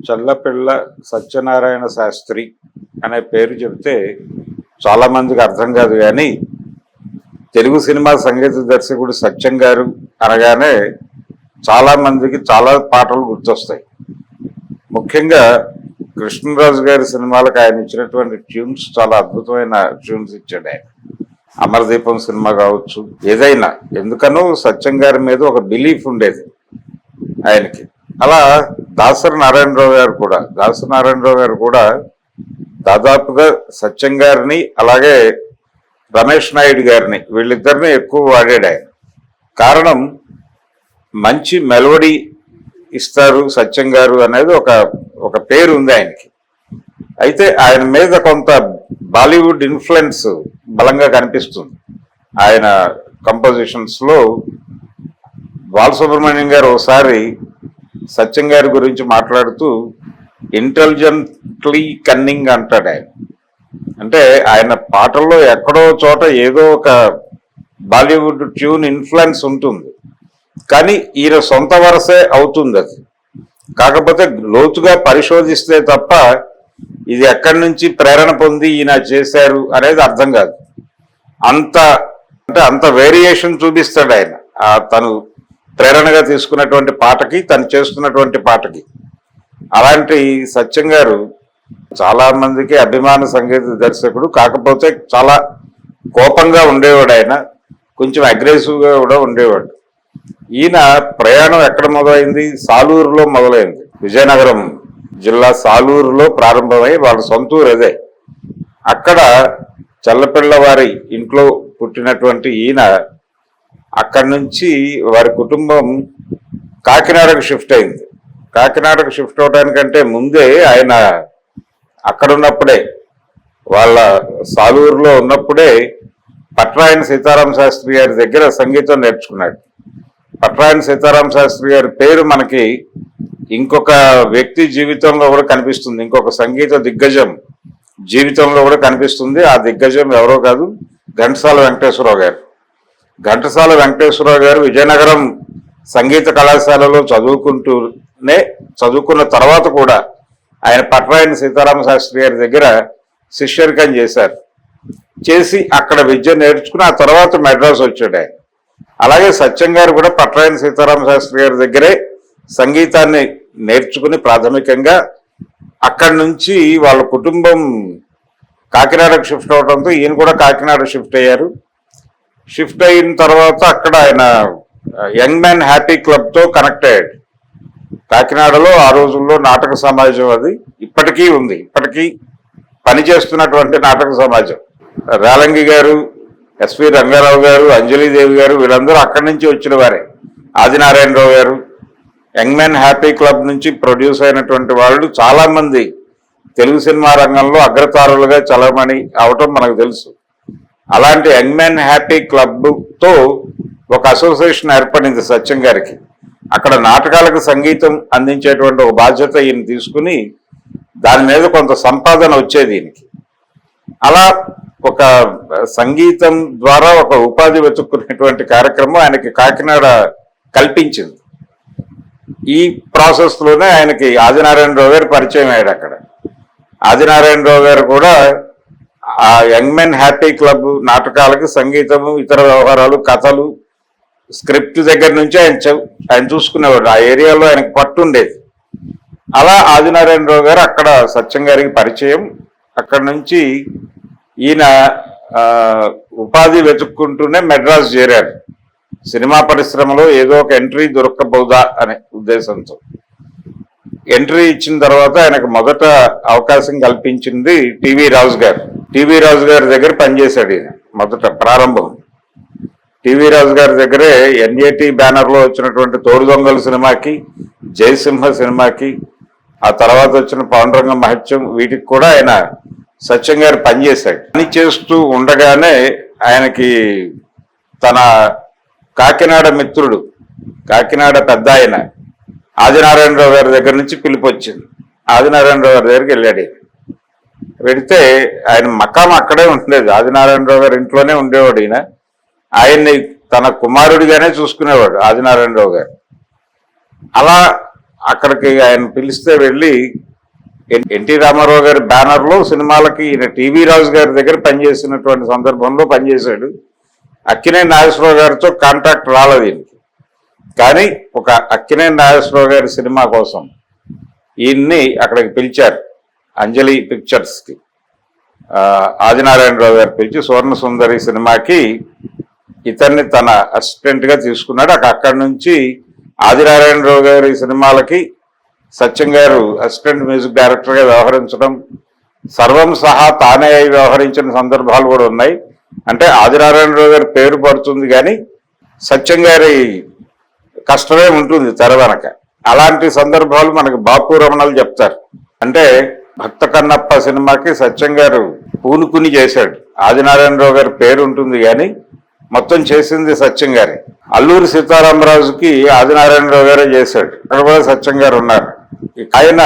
చల్లపిల్ల సత్యనారాయణ శాస్త్రి అనే పేరు చెబితే చాలా మందికి అర్థం కాదు కానీ తెలుగు సినిమా సంగీత దర్శకుడు సత్యం గారు అనగానే చాలా మందికి చాలా పాటలు గుర్తొస్తాయి. ముఖ్యంగా కృష్ణరాజు గారి సినిమాలకు ఆయన ఇచ్చినటువంటి ట్యూన్స్ చాలా అద్భుతమైన ట్యూన్స్ ఇచ్చాడు ఆయన. అమరదీపం సినిమా కావచ్చు ఏదైనా. ఎందుకనో సత్యం గారి మీద ఒక బిలీఫ్ ఉండేది ఆయనకి. అలా దాసరి నారాయణరావు గారు కూడా దాసరి నారాయణరావు గారు కూడా దాదాపుగా సత్యం గారిని అలాగే రమేష్ నాయుడు గారిని వీళ్ళిద్దరిని ఎక్కువ వాడాడు ఆయన. కారణం మంచి మెలవడి ఇస్తారు సత్యం గారు అనేది ఒక ఒక పేరు ఉంది ఆయనకి. అయితే ఆయన మీద కొంత బాలీవుడ్ ఇన్ఫ్లుయెన్స్ బలంగా కనిపిస్తుంది. ఆయన కంపోజిషన్స్లో బాలసుబ్రహ్మణ్యం గారు ఒకసారి సత్యం గారి గురించి మాట్లాడుతూ ఇంటెలిజెంట్లీ కన్నింగ్ అంటాడు ఆయన. అంటే ఆయన పాటల్లో ఎక్కడో చోట ఏదో ఒక బాలీవుడ్ ట్యూన్ ఇన్ఫ్లుయెన్స్ ఉంటుంది. కానీ ఈయన సొంత వరసే అవుతుంది అది. కాకపోతే లోతుగా పరిశోధిస్తే తప్ప ఇది ఎక్కడి నుంచి ప్రేరణ పొంది ఈయన చేశారు అనేది అర్థం కాదు. అంత అంటే అంత వేరియేషన్ చూపిస్తాడు ఆయన. తను ప్రేరణగా తీసుకున్నటువంటి పాటకి తను చేస్తున్నటువంటి పాటకి. అలాంటి సత్యం గారు చాలా మందికి అభిమాన సంగీత దర్శకుడు కాకపోతే చాలా కోపంగా ఉండేవాడు ఆయన. కొంచెం అగ్రెసివ్గా కూడా ఉండేవాడు. ఈయన ప్రయాణం ఎక్కడ మొదలైంది? సాలూరులో మొదలైంది. విజయనగరం జిల్లా సాలూరులో ప్రారంభమై వాళ్ళ సొంతూరు అదే. అక్కడ చల్లపిల్లవారి ఇంట్లో పుట్టినటువంటి ఈయన అక్కడి నుంచి వారి కుటుంబం కాకినాడకు షిఫ్ట్ అయింది. కాకినాడకు షిఫ్ట్ అవడానికంటే ముందే ఆయన అక్కడ ఉన్నప్పుడే వాళ్ళ సాలూరులో ఉన్నప్పుడే పట్రాయన సీతారాం శాస్త్రి గారి దగ్గర సంగీతం నేర్చుకున్నాడు. పట్రాయణ సీతారాం శాస్త్రి గారి పేరు మనకి ఇంకొక వ్యక్తి జీవితంలో కూడా కనిపిస్తుంది. ఇంకొక సంగీత దిగ్గజం జీవితంలో కూడా కనిపిస్తుంది. ఆ దిగ్గజం ఎవరో కాదు ఘంటసాల వెంకటేశ్వరరావు గారు. ఘంటసాల వెంకటేశ్వరరావు గారు విజయనగరం సంగీత కళాశాలలో చదువుకుంటూనే చదువుకున్న తర్వాత కూడా ఆయన పట్రాయన సీతారామ శాస్త్రి గారి దగ్గర శిష్యరికం చేశారు. చేసి అక్కడ విద్య నేర్చుకుని ఆ తర్వాత మెడ్రాస్ వచ్చాడు ఆయన. అలాగే సత్యం గారు కూడా పట్రాయన సీతారామ శాస్త్రి గారి దగ్గరే సంగీతాన్ని నేర్చుకుని ప్రాథమికంగా అక్కడి నుంచి వాళ్ళ కుటుంబం కాకినాడకు షిఫ్ట్ అవడంతో ఈయన కూడా కాకినాడ షిఫ్ట్ అయ్యారు. షిఫ్ట్ అయిన తర్వాత అక్కడ ఆయన యంగ్ మ్యాన్ హ్యాపీ క్లబ్తో కనెక్ట్ అయ్యాడు. కాకినాడలో ఆ రోజుల్లో నాటక సమాజం అది ఇప్పటికీ ఉంది. ఇప్పటికీ పనిచేస్తున్నటువంటి నాటక సమాజం. రేలంగి గారు ఎస్వి రంగారావు గారు అంజలీదేవి గారు వీళ్ళందరూ అక్కడి నుంచి వచ్చిన వారే. ఆదినారాయణరావు గారు యంగ్ మ్యాన్ హ్యాపీ క్లబ్ నుంచి ప్రొడ్యూస్ అయినటువంటి వాళ్ళు చాలామంది తెలుగు సినిమా రంగంలో అగ్రతారులుగా చలమణి అవటం మనకు తెలుసు. అలాంటి యంగ్ మ్యాన్ హ్యాపీ క్లబ్తో ఒక అసోసియేషన్ ఏర్పడింది సత్యం గారికి. అక్కడ నాటకాలకు సంగీతం అందించేటువంటి ఒక బాధ్యత ఈయన తీసుకుని దాని మీద కొంత సంపాదన వచ్చేది ఈయనకి. అలా ఒక సంగీతం ద్వారా ఒక ఉపాధి వెతుక్కునేటువంటి కార్యక్రమం ఆయనకి కాకినాడ కల్పించింది. ఈ ప్రాసెస్లోనే ఆయనకి ఆదినారాయణరావు గారు పరిచయం అయ్యాడు అక్కడ. ఆదినారాయణరావు గారు కూడా ఆ యంగ్ మెన్ హ్యాపీ క్లబ్ నాటకాలకు సంగీతము ఇతర వ్యవహారాలు కథలు స్క్రిప్ట్ దగ్గర నుంచి ఆయన ఆయన చూసుకునేవాడు. ఆ ఏరియాలో ఆయనకు పట్టు ఉండేది. అలా ఆదినారాయణరావు గారు అక్కడ సత్యం గారికి పరిచయం. అక్కడ నుంచి ఈయన ఉపాధి వెతుక్కుంటూనే మెడ్రాస్ చేరారు. సినిమా పరిశ్రమలో ఏదో ఒక ఎంట్రీ దొరకబోదా అనే ఉద్దేశంతో. ఎంట్రీ ఇచ్చిన తర్వాత ఆయనకు మొదట అవకాశం కల్పించింది టీవీ రాజు గారు టీవీ రాజు గారి దగ్గర పనిచేశాడు ఈయన మొదట ప్రారంభం. టీవీ రాజు గారి దగ్గరే ఎన్ఏటి బ్యానర్లో వచ్చినటువంటి తోడు దొంగల సినిమాకి జయసింహ సినిమాకి ఆ తర్వాత వచ్చిన పాండురంగ మహత్యం వీటికి కూడా ఆయన సత్యం గారు పనిచేశాడు. పని చేస్తూ ఉండగానే ఆయనకి తన కాకినాడ మిత్రుడు కాకినాడ పెద్ద ఆయన ఆదినారాయణరావు గారి దగ్గర నుంచి పిలుపు వచ్చింది. ఆదినారాయణరావు గారి దగ్గరికి వెళ్ళాడు పెడితే ఆయన మకాం అక్కడే ఉండేది ఆదినారాయణరావు గారి ఇంట్లోనే ఉండేవాడు ఈయన. ఆయన్ని తన కుమారుడిగానే చూసుకునేవాడు ఆదినారాయణరావు గారు. అలా అక్కడికి ఆయన పిలిస్తే వెళ్ళి ఎన్టీ రామారావు గారి బ్యానర్లో సినిమాలకి ఈయన టీవీ రాజు గారి దగ్గర పనిచేసినటువంటి సందర్భంలో పనిచేశాడు. అక్కినే నాగేశ్వరరావు గారితో కాంటాక్ట్ రాలేదు ఈయనకి. కానీ ఒక అక్కినే నాగేశ్వరరావు గారి సినిమా కోసం ఈయన్ని అక్కడికి పిలిచారు. అంజలి పిక్చర్స్కి. ఆదినారాయణరావు గారు పిలిచి సువర్ణ సుందరి సినిమాకి ఇతన్ని తన అసిస్టెంట్గా తీసుకున్నాడు. అక్కడ అక్కడి నుంచి ఆదినారాయణరావు గారి సినిమాలకి సత్యం గారు అసిస్టెంట్ మ్యూజిక్ డైరెక్టర్గా వ్యవహరించడం సర్వం సహా తానే వ్యవహరించిన సందర్భాలు కూడా ఉన్నాయి. అంటే ఆదినారాయణరావు గారి పేరు పడుతుంది కానీ సత్యం గారి కష్టమే ఉంటుంది తెర వెనక. అలాంటి సందర్భాలు మనకి బాపు రమణలు చెప్తారు. అంటే భక్త కన్నప్ప సినిమాకి సత్యం గారు పూనుకుని చేశాడు. ఆదినారాయణరావు గారి పేరు ఉంటుంది కానీ మొత్తం చేసింది సత్యం గారి. అల్లూరి సీతారామరాజుకి ఆదినారాయణరావు గారే చేశాడు. అక్కడ కూడా సత్యం గారు ఉన్నారు. ఆయన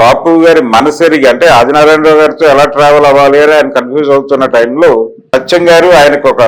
బాపు గారి మనసెరిగి అంటే ఆదినారాయణరావు గారితో ఎలా ట్రావెల్ అవ్వాలి అని ఆయన కన్ఫ్యూజ్ అవుతున్న టైంలో సత్యం గారు ఆయనకు ఒక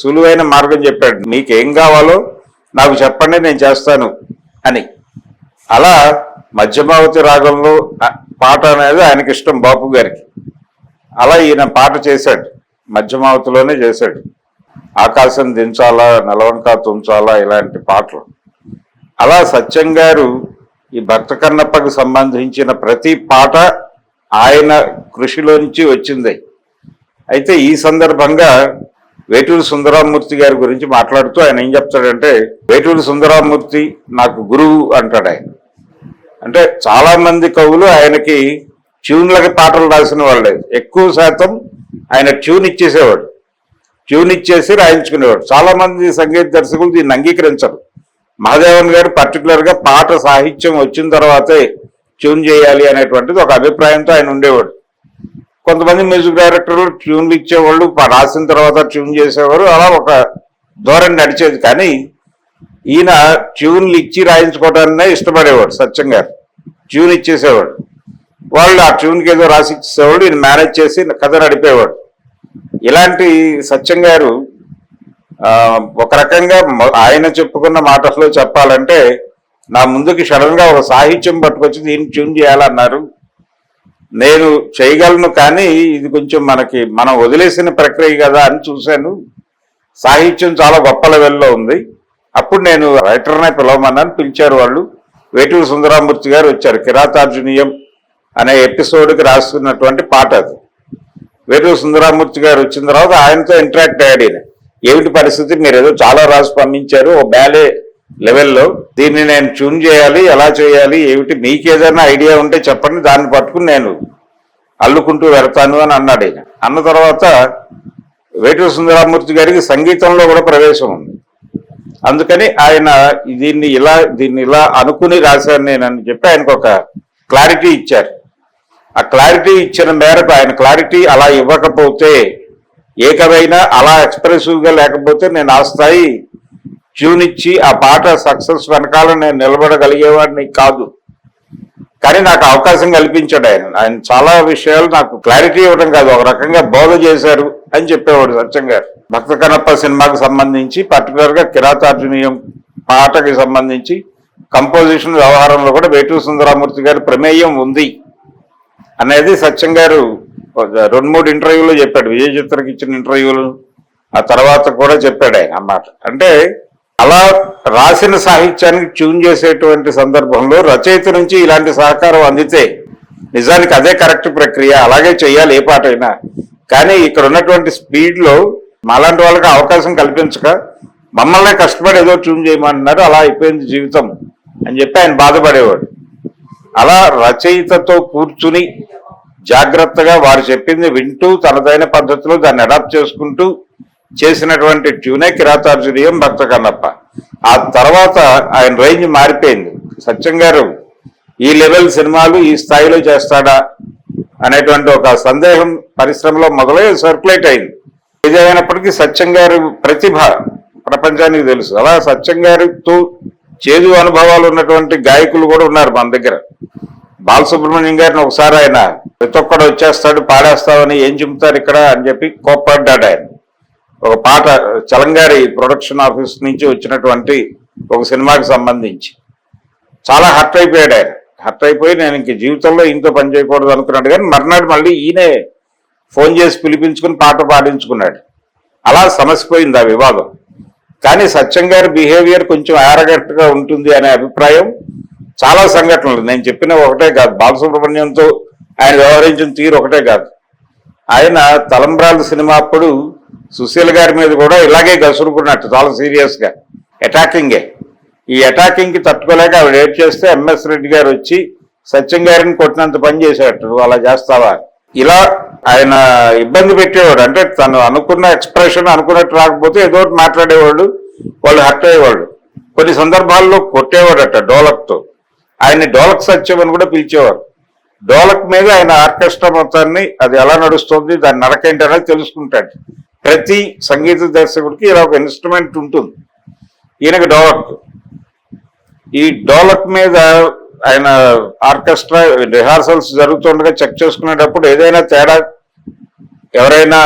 సులువైన మార్గం చెప్పాడు. మీకేం కావాలో నాకు చెప్పండి నేను చేస్తాను అని. అలా మధ్యమావతి రాగంలో పాట అనేది ఆయనకి ఇష్టం బాపు గారికి. అలా ఈయన పాట చేశాడు. మధ్యమావతిలోనే చేశాడు. ఆకాశం దించాలా నెలవంక తుంచాలా ఇలాంటి పాటలు. అలా సత్యం గారు ఈ భక్త కన్నప్పకు సంబంధించిన ప్రతి పాట ఆయన కృషిలోంచి వచ్చింది. అయితే ఈ సందర్భంగా వేటూరు సుందరామూర్తి గారి గురించి మాట్లాడుతూ ఆయన ఏం చెప్తాడంటే వేటూరు సుందరామూర్తి నాకు గురువు అంటాడు ఆయన. అంటే చాలా మంది కవులు ఆయనకి ట్యూన్లకి పాటలు రాసిన వాళ్ళే. ఎక్కువ శాతం ఆయన ట్యూన్ ఇచ్చేసేవాడు. ట్యూన్ ఇచ్చేసి రాయించుకునేవాడు. చాలా మంది సంగీత దర్శకులు దీన్ని అంగీకరించరు. మహాదేవన్ గారు పర్టికులర్గా పాట సాహిత్యం వచ్చిన తర్వాతే ట్యూన్ చేయాలి అనేటువంటిది ఒక అభిప్రాయంతో ఆయన ఉండేవాడు. కొంతమంది మ్యూజిక్ డైరెక్టర్లు ట్యూన్లు ఇచ్చేవాళ్ళు రాసిన తర్వాత ట్యూన్ చేసేవారు అలా ఒక ధోరణి నడిచేది. కానీ ఈయన ట్యూన్లు ఇచ్చి రాయించుకోవడాన్నే ఇష్టపడేవాడు సత్యం గారు ట్యూన్ ఇచ్చేసేవాడు. వాళ్ళు ఆ ట్యూన్కి ఏదో రాసి ఇచ్చేసేవాడు ఈయన మేనేజ్ చేసి కథ నడిపేవాడు. ఇలాంటి సత్యం గారు ఒక రకంగా ఆయన చెప్పుకున్న మాటల్లో చెప్పాలంటే నా ముందుకి సడన్గా ఒక సాహిత్యం పట్టుకొచ్చి దీన్ని ట్యూన్ చేయాలన్నారు. నేను చేయగలను కానీ ఇది కొంచెం మనకి మనం వదిలేసిన ప్రక్రియ కదా అని చూశాను. సాహిత్యం చాలా గొప్ప లెవెల్లో ఉంది. అప్పుడు నేను రైటర్నే పిలవమన్నాను. పిలిచారు వాళ్ళు. వేటూరు సుందరామూర్తి గారు వచ్చారు. కిరాతార్జునీయం అనే ఎపిసోడ్కి రాస్తున్నటువంటి పాట అది. వేటూరు సుందరామూర్తి గారు వచ్చిన తర్వాత ఆయనతో ఇంటరాక్ట్ అయ్యాడు ఈయన. ఏమిటి పరిస్థితి? మీరు ఏదో చాలా రాసి పంపించారు. ఓ బ్యాలే లెవెల్లో దీన్ని నేను ట్యూన్ చేయాలి ఎలా చేయాలి ఏమిటి? మీకేదైనా ఐడియా ఉంటే చెప్పండి. దాన్ని పట్టుకుని నేను అల్లుకుంటూ వెళ్తాను అని అన్నాడు ఈయన. అన్న తర్వాత వేటూరు సుందరామూర్తి గారికి సంగీతంలో కూడా ప్రవేశం ఉంది. అందుకని ఆయన దీన్ని ఇలా దీన్ని ఇలా అనుకుని రాశాను నేను అని చెప్పి ఆయనకు ఒక క్లారిటీ ఇచ్చారు. ఆ క్లారిటీ ఇచ్చిన మేరకు ఆయన క్లారిటీ అలా ఇవ్వకపోతే ఏకమైనా అలా ఎక్స్ప్రెసివ్గా లేకపోతే నేను ఆ స్థాయి ట్యూన్ ఇచ్చి ఆ పాట సక్సెస్ వెనకాల నేను నిలబడగలిగేవాడిని కాదు. కానీ నాకు అవకాశం కల్పించాడు ఆయన. ఆయన చాలా విషయాలు నాకు క్లారిటీ ఇవ్వడం కాదు. ఒక రకంగా బోధ చేశారు అని చెప్పేవాడు సత్యం గారు. భక్త కనప్ప సినిమాకు సంబంధించి పర్టికులర్గా కిరాతార్జునీయం పాటకి సంబంధించి కంపోజిషన్ వ్యవహారంలో కూడా వేటూరు సుందరామూర్తి గారి ప్రమేయం ఉంది అనేది సత్యం గారు ఒక రెండు మూడు ఇంటర్వ్యూలో చెప్పాడు. విజయ చిత్రకి ఇచ్చిన ఇంటర్వ్యూలు ఆ తర్వాత కూడా చెప్పాడు ఆయన అన్నమాట అంటే అలా రాసిన సాహిత్యానికి ట్యూన్ చేసేటువంటి సందర్భంలో రచయిత నుంచి ఇలాంటి సహకారం అందితే నిజానికి అదే కరెక్ట్ ప్రక్రియ అలాగే చేయాలి ఏ పాటైనా. కానీ ఇక్కడ ఉన్నటువంటి స్పీడ్లో మాలాంటి వాళ్ళకి అవకాశం కల్పించక మమ్మల్ని కష్టపడి ఏదో ట్యూన్ చేయమన్నారు అలా అయిపోయింది జీవితం అని చెప్పి ఆయన బాధపడేవాడు. అలా రచయితతో కూర్చుని జాగ్రత్తగా వారు చెప్పింది వింటూ తనదైన పద్ధతిలో దాన్ని అడాప్ట్ చేసుకుంటూ చేసినటువంటి ట్యూనే కిరాతార్జునీయం భక్త కన్నప్ప ఆ తర్వాత ఆయన రేంజ్ మారిపోయింది. సత్యం గారు ఈ లెవెల్ సినిమాలు ఈ స్థాయిలో చేస్తాడా అనేటువంటి ఒక సందేహం పరిశ్రమలో మొదలై సర్క్యులేట్ అయింది. ఏదైనప్పటికీ సత్యం గారి ప్రతిభ ప్రపంచానికి తెలుసు. అలా సత్యం గారితో చేదు అనుభవాలు ఉన్నటువంటి గాయకులు కూడా ఉన్నారు మన దగ్గర. బాలసుబ్రహ్మణ్యం గారిని ఒకసారి ఆయన ప్రతి ఒక్కడు వచ్చేస్తాడు పాడేస్తావని ఏం చెబుతారు ఇక్కడ అని చెప్పి కోప్పడ్డాడు ఆయన. ఒక పాట చలంగారి ప్రొడక్షన్ ఆఫీస్ నుంచి వచ్చినటువంటి ఒక సినిమాకి సంబంధించి. చాలా హర్ట్ అయిపోయాడు ఆయన. హర్ట్ అయిపోయి నేను ఇంక జీవితంలో ఇంట్లో పని చేయకూడదు అనుకున్నాడు. కానీ మర్నాడు మళ్ళీ ఈయనే ఫోన్ చేసి పిలిపించుకుని పాట పాడించుకున్నాడు. అలా సమసిపోయింది ఆ వివాదం. కానీ సత్యం గారి బిహేవియర్ కొంచెం ఆరగట్టుగా ఉంటుంది అనే అభిప్రాయం చాలా సంఘటనలు. నేను చెప్పిన ఒకటే కాదు. బాలసుబ్రహ్మణ్యంతో ఆయన వ్యవహరించిన తీరు ఒకటే కాదు. ఆయన తలంబ్రాలు సినిమా అప్పుడు సుశీల్ గారి మీద కూడా ఇలాగే గసురుకున్నట్టు చాలా సీరియస్గా. అటాకింగే. ఈ అటాకింగ్కి తట్టుకోలేక ఆవిడ ఏడ్ చేస్తే ఎంఎస్ రెడ్డి గారు వచ్చి సత్యం గారిని కొట్టినంత పని చేసేటట్టు అలా చేస్తావా? ఇలా ఆయన ఇబ్బంది పెట్టేవాడు. అంటే తను అనుకున్న ఎక్స్ప్రెషన్ అనుకున్నట్టు రాకపోతే ఏదో ఒకటి మాట్లాడేవాడు వాళ్ళు హర్ట్ అయ్యేవాడు కొన్ని సందర్భాల్లో కొట్టేవాడట డోలక్తో. ఆయన్ని డోలక్ సత్యం అని కూడా పిలిచేవారు. డోలక్ మీద ఆయన ఆర్కెస్ట్రా మొత్తాన్ని అది ఎలా నడుస్తుంది దాన్ని నడకేంటి అనేది తెలుసుకుంటాడు. ప్రతి సంగీత దర్శకుడికి ఇలా ఒక ఇన్స్ట్రుమెంట్ ఉంటుంది. ఈయనకి డోలక్. ఈ డోలక్ మీద ఆయన ఆర్కెస్ట్రా రిహార్సల్స్ జరుగుతుండగా చెక్ చేసుకునేటప్పుడు ఏదైనా తేడా ఎవరైనా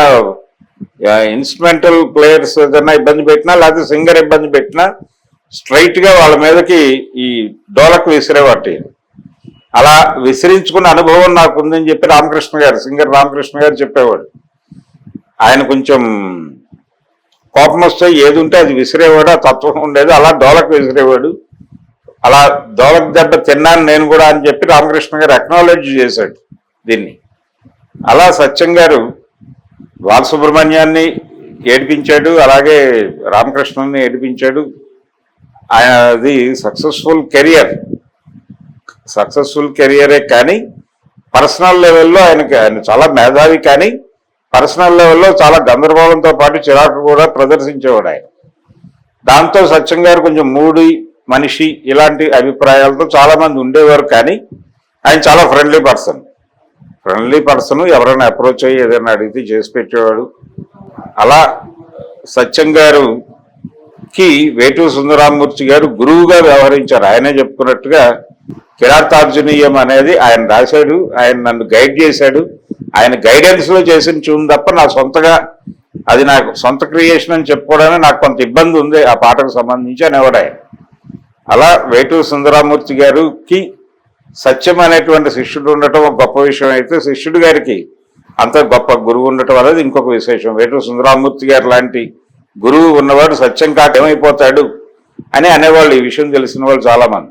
ఇన్స్ట్రుమెంటల్ ప్లేయర్స్ ఏదైనా ఇబ్బంది పెట్టినా లేకపోతే సింగర్ ఇబ్బంది పెట్టినా స్ట్రైట్గా వాళ్ళ మీదకి ఈ డోలక్ విసిరేవాటి అలా విసిరించుకున్న అనుభవం నాకు ఉందని చెప్పి రామకృష్ణ గారు సింగర్ రామకృష్ణ గారు చెప్పేవాడు. ఆయన కొంచెం కోపం వస్తే ఏది ఉంటే అది విసిరేవాడు ఆ తత్వం ఉండేది అలా డోలకు విసిరేవాడు. అలా దోలకు దెబ్బ తిన్నాను నేను కూడా అని చెప్పి రామకృష్ణ గారు అక్నాలెడ్జ్ చేశాడు దీన్ని. అలా సత్యం గారు బాలసుబ్రహ్మణ్యాన్ని ఏడిపించాడు అలాగే రామకృష్ణని ఏడిపించాడు. ఆయన అది సక్సెస్ఫుల్ కెరియర్ సక్సెస్ఫుల్ కెరియరే కానీ పర్సనల్ లెవెల్లో ఆయనకి ఆయన చాలా మేధావి కానీ పర్సనల్ లెవెల్లో చాలా గందరగోళంతో పాటు చిరాకు కూడా ప్రదర్శించేవాడు ఆయన. దాంతో సత్యం గారు కొంచెం మూడి మనిషి ఇలాంటి అభిప్రాయాలతో చాలామంది ఉండేవారు కానీ ఆయన చాలా ఫ్రెండ్లీ పర్సన్ ఫ్రెండ్లీ పర్సన్ ఎవరైనా అప్రోచ్ అయ్యి ఏదైనా అడిగితే చేసి పెట్టేవాడు. అలా సత్యం గారుకి వేటు సుందరామూర్తి గారు గురువుగా వ్యవహరించారు. ఆయనే చెప్పుకున్నట్టుగా కిరాతార్జునీయం అనేది ఆయన రాశాడు. ఆయన నన్ను గైడ్ చేశాడు. ఆయన గైడెన్స్లో చేసిన చూన్ తప్ప నా సొంతగా అది నాకు సొంత క్రియేషన్ అని చెప్పుకోవడానికి నాకు కొంత ఇబ్బంది ఉంది. ఆ పాటకు సంబంధించి అనేవాడు ఆయన. అలా వేటూరు సుందరామూర్తి గారికి సత్యం అనేటువంటి శిష్యుడు ఉండటం ఒక గొప్ప విషయం అయితే శిష్యుడు గారికి అంత గొప్ప గురువు ఉండటం అనేది ఇంకొక విశేషం. వేటూరు సుందరామూర్తి గారు లాంటి గురువు ఉన్నవాడు సత్యం కాక ఏమైపోతాడు అని అనేవాళ్ళు ఈ విషయం తెలిసిన వాళ్ళు చాలా మంది